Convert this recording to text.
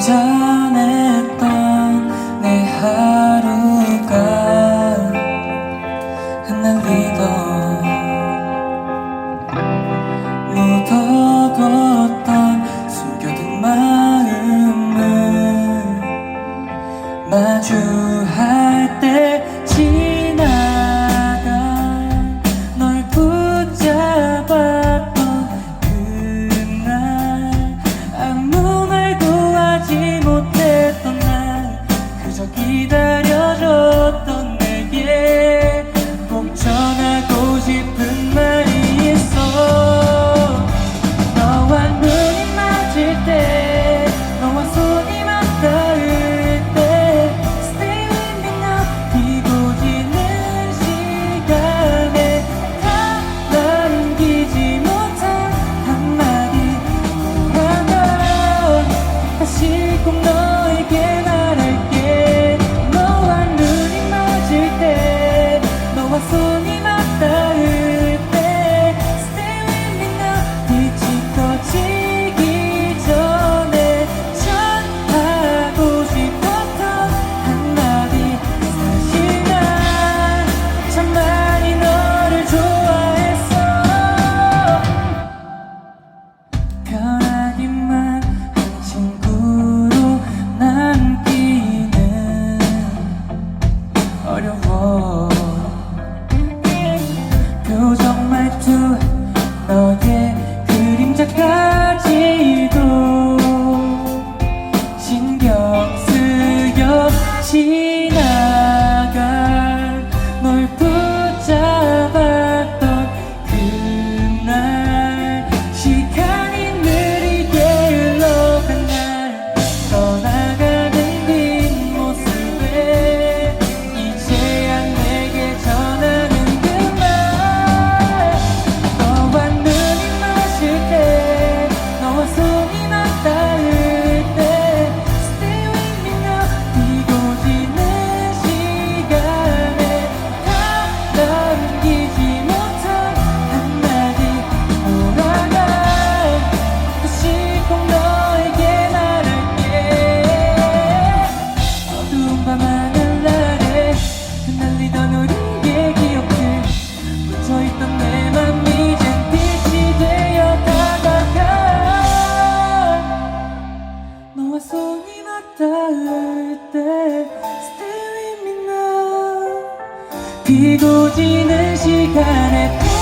잔잔했던 내 하루가 흩날리던 묻어뒀던 숨겨둔 마음을 마주할 때 기다려줬던 济南。 비고 지는 시간에